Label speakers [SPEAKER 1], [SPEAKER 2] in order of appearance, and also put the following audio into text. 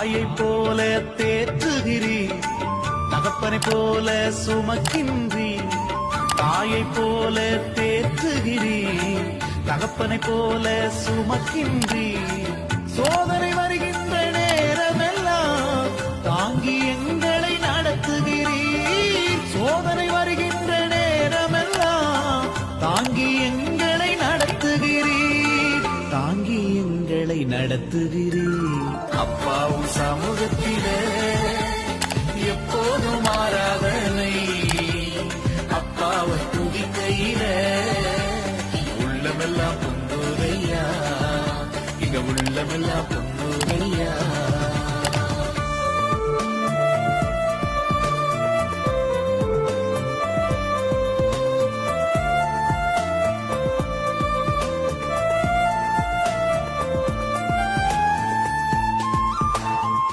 [SPEAKER 1] தாயை போல தேற்றுகிறீ தகப்பனை போல சுமக்கின்றீ தாயை போல தேற்றுகிறீ தகப்பனை போல சுமக்கின்றி. சோதனை வருகின்ற நேரமெல்லாம் தாங்கி எங்களை நடத்துகிறீர். சோதனை வருகின்ற பணிகளை நடத்துகிறேன் அப்பாவும் சமூகத்தில எப்போதும் ஆராதனை அப்பாவை துதிக்கையில உள்ளமெல்லாம் பொங்குறையா இங்க உள்ளமெல்லாம் பொங்கு